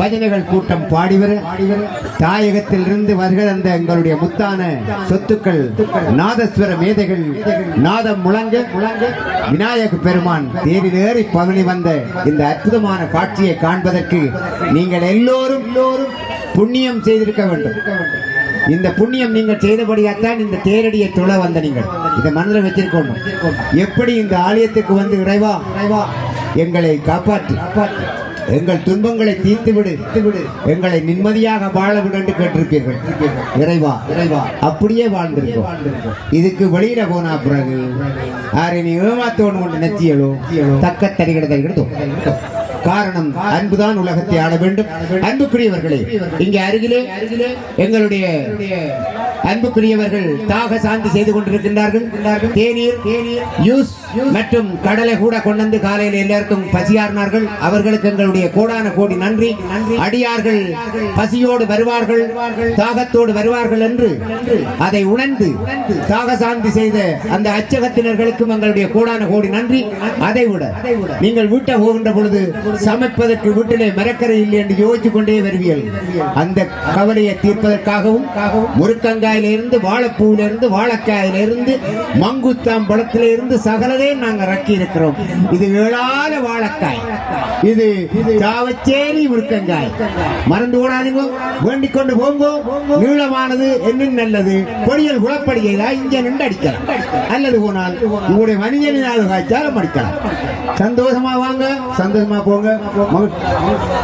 பஜனைகள் கூட்டம் பாடிவர தாயகத்திலிருந்து வருகிற அந்த எங்களுடைய முத்தான சொத்துக்கள் நாதஸ்வர மேதைகள் நாதம் முழங்க முழங்க விநாயக பெருமான் தேரில் தேறி பவனி வந்த இந்த அற்புதமான காட்சியை காண்பதற்கு நீங்கள் எல்லோரும் எல்லோரும் புண்ணியம் செய்திருக்க வேண்டும். இந்த புண்ணியம் நீங்கள் செய்தபடியாத்தான் இந்த தேரடியை தொழ வந்த நீங்கள். இதை மனதில் வச்சிருக்கணும் எப்படி இந்த ஆலயத்துக்கு வந்து இறைவா இறைவா எங்களை காப்பாற்றி காப்பாற்றி. எங்கள் துன்பங்களை தீர்த்துவிடு விடு எங்களை நிம்மதியாக வாழ விடு என்று கேட்டிருப்பீர்கள். இறைவா இறைவா அப்படியே வாழ்ந்திருக்கோம். இதுக்கு வெளியில போனா பிறகு யாரை நீ ஏமாத்தோன்னு ஒன்று நெத்தியலோ தக்க தரிகிட தரிகிடத்தோ காரணம் அன்புதான் உலகத்தை ஆட வேண்டும். அன்புக்குரியவர்களே இங்கே அருகிலே எங்களுடைய அன்புக்குரியவர்கள் தாக சாந்தி செய்து கொண்டிருக்கின்றார்கள். தேநீர் யூஸ் மற்றும் கடலை கூட கொண்டு காலையில் எல்லாருக்கும் பசியாறினார்கள் அவர்களுக்கு எங்களுடைய கோடான கோடி நன்றி. அடியார்கள் பசியோடு வருவார்கள் தாகத்தோடு வருவார்கள் என்று அதை உணர்ந்து தாக சாந்தி செய்த அந்த அச்சகத்தினர்களுக்கும் எங்களுடைய கோடான கோடி நன்றி. அதை விட நீங்கள் வீட்டை போகின்ற பொழுது சமைப்பதற்கு வீட்டிலே மரக்கரை இல்லை என்று யோசித்துக் கொண்டே வருவீர்கள். அந்த கவலையை தீர்ப்பதற்காகவும் முருக்கங்க இருந்து வாழைப்பூவில இருந்து வாழைக்காயில இருந்து மங்குத்தாம்பழத்தில இருந்து சகலதையும் நாங்க ரக்கி இருக்கிறோம் இது ஏழால வாழைக்காய். இது தாவச்சேரி முருக்கங்காய். மறந்து விடாதீங்க வேண்டிக் கொண்டு போங்க. நீளமானது என்ன நல்லது. பொடியல் குளப்படியதா இங்க நின்று அடிக்கலாம். அல்லது போனால் உங்களுடைய மனிதனினால் காய்ச்சாலும் அடிக்கலாம். சந்தோஷமா வாங்க. சந்தோஷமா போங்க.